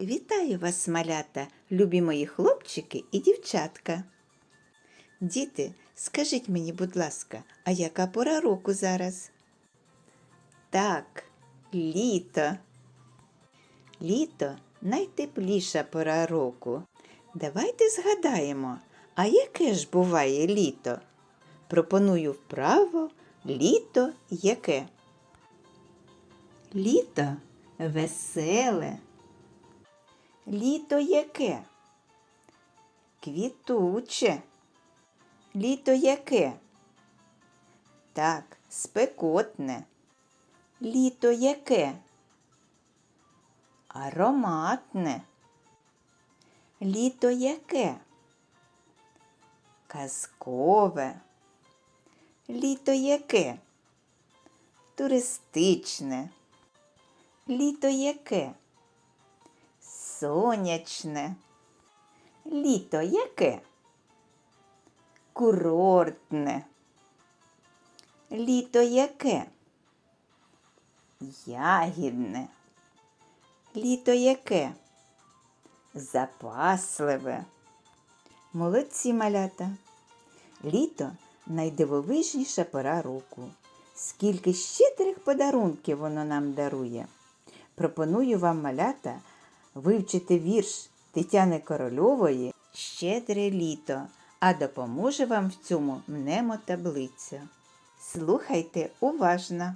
Вітаю вас, малята, любі мої хлопчики і дівчатка. Діти, скажіть мені, будь ласка, а яка пора року зараз? Так, літо. Літо найтепліша пора року. Давайте згадаємо, а яке ж буває літо? Пропоную вправо літо яке? Літо веселе. Літо яке? Квітуче. Літо яке? Так, спекотне. Літо яке? Ароматне. Літо яке? Казкове. Літо яке? Туристичне. Літо яке? Сонячне. Літо яке? Курортне. Літо яке? Ягідне. Літо яке? Запасливе. Молодці малята. Літо найдивовижніша пора року. Скільки щедрих подарунків воно нам дарує. Пропоную вам малята вивчити вірш Тетяни Корольової Щедре літо, а допоможе вам в цьому мнемотаблиця. Слухайте уважно.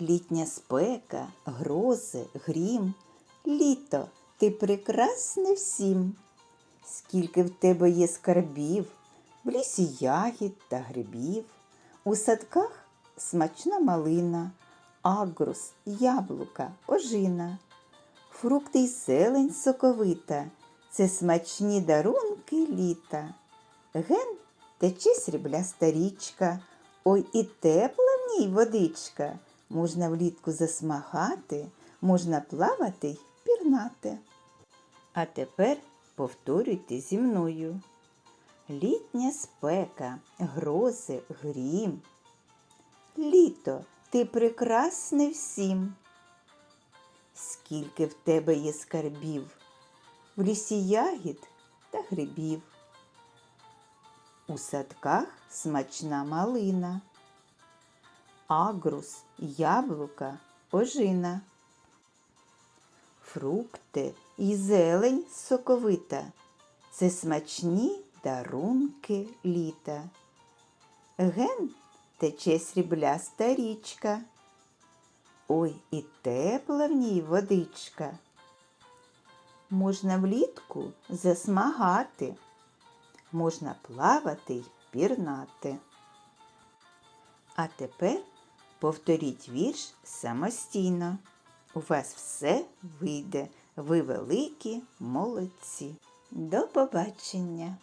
Літня спека, грози, грім, літо, ти прекрасне всім. Скільки в тебе є скарбів, в лісі ягід та грибів, у садках смачна малина, агрус, яблука, ожина, фрукти й зелень соковита, це смачні дарунки літа. Ген тече срібляста річка, ой і тепла в ній водичка. Можна влітку засмагати, можна плавати й пірнати. А тепер повторюйте зі мною. Літня спека, грози, грім. Літо, ти прекрасне всім. Скільки в тебе є скарбів, в лісі ягід та грибів. У садках смачна малина, агрус, яблука, ожина. Фрукти і зелень соковита це смачні дарунки літа. Ген тече срібляста річка. Ой, і тепла в ній водичка. Можна влітку засмагати, можна плавати й пірнати. А тепер повторіть вірш самостійно. У вас все вийде. Ви великі молодці. До побачення!